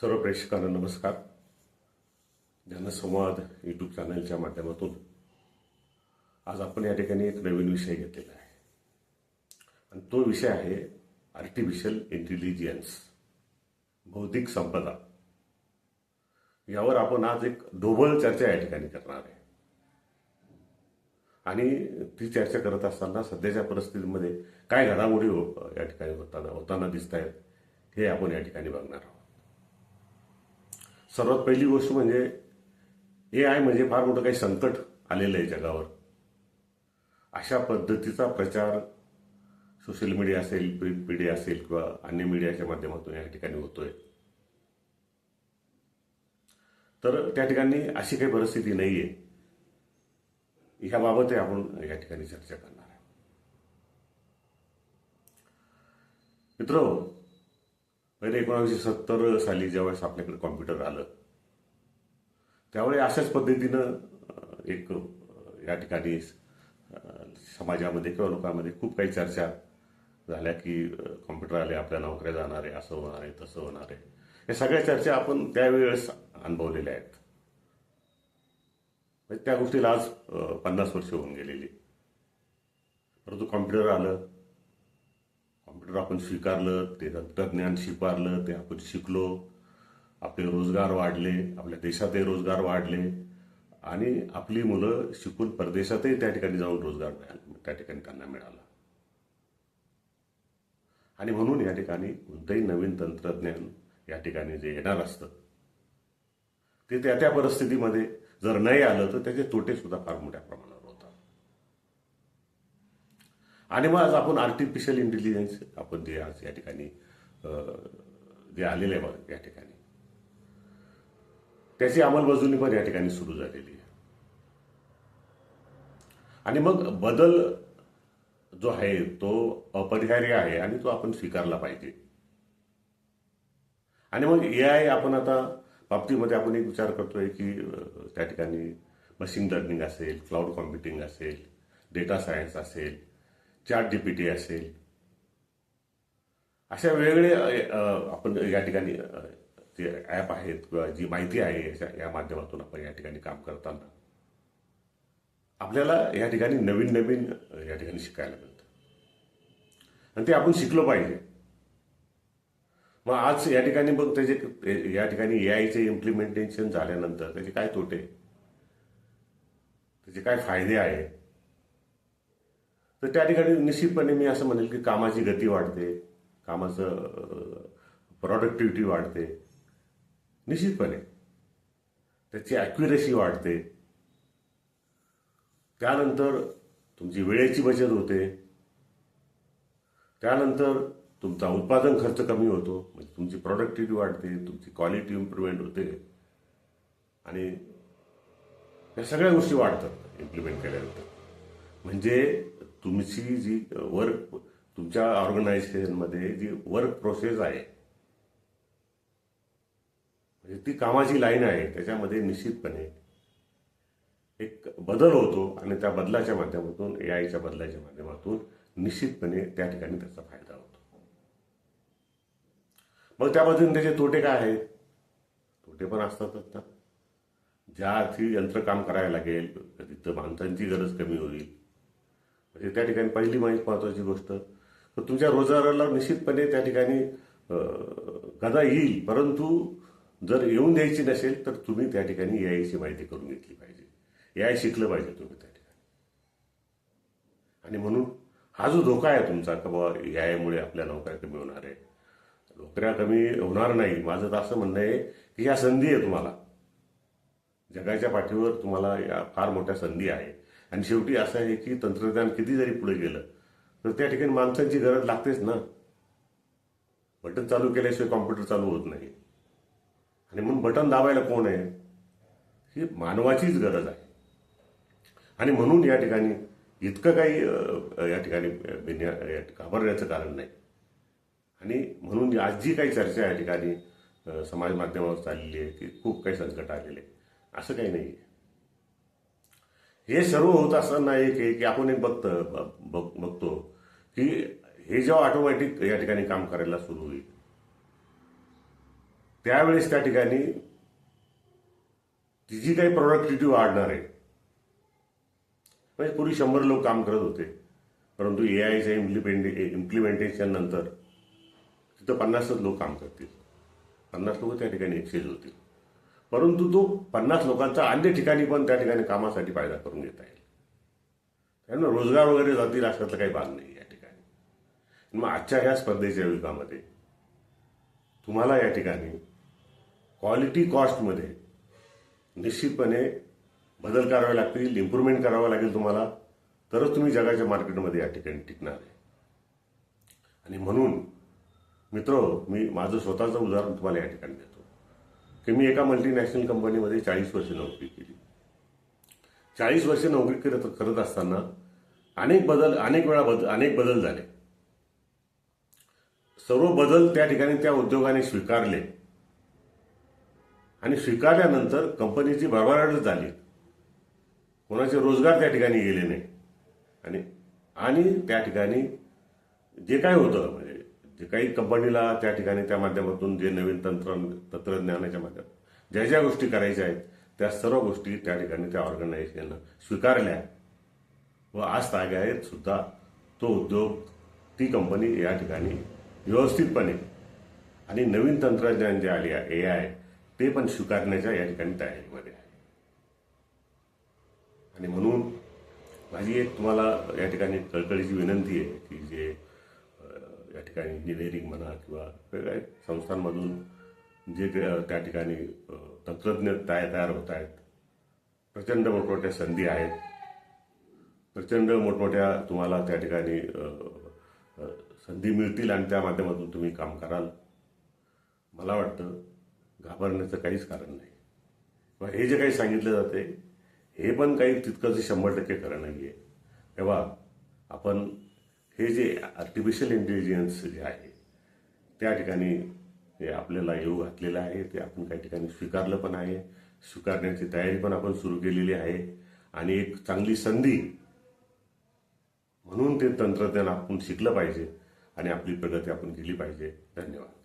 सर्व प्रेक्षकांना नमस्कार. जनसंवाद यूट्यूब चॅनलच्या माध्यमातून आज आपण या ठिकाणी एक नवीन विषय घेतलेला आहे. आणि तो विषय आहे आर्टिफिशियल इंटेलिजन्स बौद्धिक संपदा. यावर आपण आज एक ढोबळ चर्चा या ठिकाणी करणार आहे. आणि ती चर्चा करत असताना सध्याच्या परिस्थितीमध्ये काय घडामोडी हो या ठिकाणी होताना होताना दिसत आहेत हे आपण या ठिकाणी बघणार आहोत. सर्वात पहिली गोष्ट म्हणजे ए आय म्हणजे फार मोठं काही संकट आलेलं आहे जगावर. अशा पद्धतीचा प्रचार सोशल मीडिया असेल प्रिंट मीडिया असेल किंवा अन्य मीडियाच्या माध्यमातून या ठिकाणी होतोय. तर त्या ठिकाणी अशी काही परिस्थिती नाही आहे ह्याबाबतही आपण या ठिकाणी चर्चा करणार आहे. मित्र पहिले एकोणावीसशे सत्तर साली ज्यावेळेस आपल्याकडे कॉम्प्युटर आलं त्यावेळी अशाच पद्धतीनं एक या ठिकाणी समाजामध्ये किंवा लोकांमध्ये खूप काही चर्चा झाल्या की कॉम्प्युटर आले आपल्या नोकऱ्या जाणार आहे असं होणार आहे तसं होणार आहे. या सगळ्या चर्चा आपण त्यावेळेस अनुभवलेल्या आहेत. म्हणजे त्या गोष्टीला आज पन्नास वर्ष होऊन गेलेली. परंतु कॉम्प्युटर आलं कॉम्प्युटर आपण स्वीकारलं ते तंत्रज्ञान स्वीकारलं ते आपण शिकलो. आपले रोजगार वाढले आपल्या देशातही रोजगार वाढले. आणि आपली मुलं शिकून परदेशातही त्या ठिकाणी जाऊन रोजगार मिळाला त्या ठिकाणी त्यांना मिळाला. आणि म्हणून या ठिकाणी कोणतंही नवीन तंत्रज्ञान या ठिकाणी जे येणार असतं ते त्या त्या परिस्थितीमध्ये जर नाही आलं तर त्याचे तोटे सुद्धा फार मोठ्या प्रमाणात आणि मग आज आपण आर्टिफिशियल इंटेलिजन्स आपण जे आज या ठिकाणी जे आलेले आहे मग या ठिकाणी. त्याची अंमलबजावणी पण या ठिकाणी सुरू झालेली आहे. आणि मग बदल जो आहे तो अपरिहार्य आहे आणि तो आपण स्वीकारला पाहिजे. आणि मग ए आय आपण आता बाबतीमध्ये आपण एक विचार करतोय की त्या ठिकाणी मशीन लर्निंग असेल क्लाउड कॉम्प्युटिंग असेल डेटा सायन्स असेल चॅट टी असेल. अशा वेगवेगळे आपण या ठिकाणी जे ॲप आहेत किंवा जी माहिती आहे याच्या- या माध्यमातून आपण या ठिकाणी काम करताना आपल्याला या ठिकाणी नवीन नवीन या ठिकाणी शिकायला मिळतं. आणि ते आपण शिकलो पाहिजे. मग आज या ठिकाणी मग त्याचे या ठिकाणी ए आयचे इम्प्लिमेंटेशन झाल्यानंतर त्याचे काय तोटे? त्याचे काय फायदे आहे तर त्या ठिकाणी निश्चितपणे मी असं म्हणेल की कामाची गती वाढते कामाचं प्रॉडक्टिव्हिटी वाढते. निश्चितपणे. त्याची ॲक्युरेसी वाढते. त्यानंतर तुमची वेळेची बचत होते. त्यानंतर तुमचा उत्पादन खर्च कमी होतो. म्हणजे तुमची प्रॉडक्टिव्हिटी वाढते तुमची क्वालिटी इम्प्रूव्हमेंट होते. आणि या सगळ्या गोष्टी वाढतात इम्प्लिमेंट केल्यानंतर. म्हणजे तुमची जी वर्क तुमच्या ऑर्गनायझेशनमध्ये जी वर्क प्रोसेस आहे म्हणजे ती कामाची लाईन आहे त्याच्यामध्ये निश्चितपणे एक बदल होतो आणि त्या बदलाच्या माध्यमातून ए आयच्या बदलाच्या माध्यमातून निश्चितपणे त्या ठिकाणी त्याचा फायदा होतो. मग त्यामधून त्याचे तोटे काय आहेत? तोटे पण असतातच ना. ज्या अर्थी यंत्र काम करायला लागेल तिथं माणसांची गरज कमी होईल. म्हणजे त्या ठिकाणी पहिली माहीत महत्वाची गोष्ट. तर तुमच्या रोजगाराला निश्चितपणे त्या ठिकाणी गदा येईल. परंतु जर येऊन द्यायची नसेल तर तुम्ही त्या ठिकाणी ए आयची माहिती करून घेतली पाहिजे. ए आय शिकलं पाहिजे तुम्ही त्या ठिकाणी. आणि म्हणून हा जो धोका आहे तुमचा का बाबा ए आयमुळे आपल्या नोकऱ्या कमी होणार आहे. नोकऱ्या कमी होणार नाही. माझं तर असं म्हणणं आहे की ह्या संधी आहे तुम्हाला. जगाच्या पाठीवर तुम्हाला या फार मोठ्या संधी आहे आणि शेवटी असं आहे की तंत्रज्ञान किती जरी पुढे गेलं तर त्या ठिकाणी माणसांची गरज लागतेच ना. बटन चालू केल्याशिवाय कॉम्प्युटर चालू होत नाही. आणि म्हणून बटन दाबायला कोण आहे? ही मानवाचीच गरज आहे. आणि म्हणून या ठिकाणी इतकं काही या ठिकाणी या घाबरण्याचं कारण नाही. आणि म्हणून आज जी काही चर्चा या ठिकाणी समाज माध्यमावर चाललेली आहे की खूप काही संकट आलेले आहे. असं काही नाही. आहे हे सर्व होत असताना एक की आपण एक बघतो बघ- बघतो की हे जेव्हा ऑटोमॅटिक या ठिकाणी काम करायला सुरू होईल. त्यावेळेस त्या ठिकाणी ती जी काही प्रोडक्टिव्हिटी वाढणार आहे म्हणजे पूर्वी शंभर लोक काम करत होते परंतु ए आयच्या इम्प्लिमेंटे इम्प्लिमेंटेशन नंतर तिथं पन्नासच लोक काम करतील. पन्नास लोक त्या ठिकाणी एक्सचेंज होतील. परंतु तो पन्नास लोकांचा अन्य ठिकाणी पण त्या ठिकाणी कामासाठी फायदा करून घेता येईल. त्यामुळे रोजगार वगैरे जातील अशातलं काही भाग नाही या ठिकाणी. मग आजच्या ह्या स्पर्धेच्या युगामध्ये तुम्हाला या ठिकाणी क्वालिटी कॉस्टमध्ये निश्चितपणे बदल करावे लागतील इम्प्रूव्हमेंट करावं लागेल तुम्हाला. तरच तुम्ही जगाच्या मार्केटमध्ये या ठिकाणी टिकणार आहे. आणि म्हणून मित्र मी माझं स्वतःचं उदाहरण तुम्हाला या ठिकाणी देतो. की मी एका मल्टीनॅशनल कंपनीमध्ये चाळीस वर्ष नोकरी केली. चाळीस वर्ष नोकरी करत करत असताना अनेक बदल अनेक वेळा बदल अनेक बदल झाले. सर्व बदल त्या ठिकाणी त्या उद्योगाने स्वीकारले. आणि स्वीकारल्यानंतर कंपनीची भरभराटच झाली. कोणाचे रोजगार त्या ठिकाणी गेले नाही. आणि आणि त्या ठिकाणी जे काय होतं म्हणजे जे काही कंपनीला त्या ठिकाणी त्या माध्यमातून जे नवीन तंत्र तंत्रज्ञानाच्या माध्यमात ज्या ज्या गोष्टी करायच्या आहेत त्या सर्व गोष्टी त्या ठिकाणी त्या ऑर्गनायझेशननं स्वीकारल्या. व आज ताग्यात सुद्धा तो उद्योग ती कंपनी या ठिकाणी व्यवस्थितपणे आणि नवीन तंत्रज्ञान जे आले ए आय ते पण स्वीकारण्याच्या या ठिकाणी तयारीमध्ये आहे. आणि म्हणून माझी एक तुम्हाला या ठिकाणी कळकळीची विनंती आहे की जे ठिकाणी इंजिनिअरिंग म्हणा किंवा वेगळ्या संस्थांमधून जे त्या ठिकाणी तंत्रज्ञ तयार तयार होत आहेत. प्रचंड मोठमोठ्या संधी आहेत. प्रचंड मोठमोठ्या तुम्हाला त्या ठिकाणी संधी मिळतील आणि त्या माध्यमातून तुम्ही काम कराल. मला वाटतं घाबरण्याचं काहीच कारण नाही. किंवा हे जे काही सांगितलं जाते हे पण काही तितकंच शंभर टक्के खरं नाही आहे तेव्हा आपण हे जे आर्टिफिशियल इंटेलिजन्स जे आहे त्या ठिकाणी हे आपल्याला येऊ घातलेलं आहे. ते आपण काही ठिकाणी स्वीकारलं पण आहे. स्वीकारण्याची तयारी पण आपण सुरू केलेली आहे. आणि एक चांगली संधी म्हणून ते तंत्रज्ञान आपण शिकलं पाहिजे आणि आपली प्रगती आपण केली पाहिजे. धन्यवाद.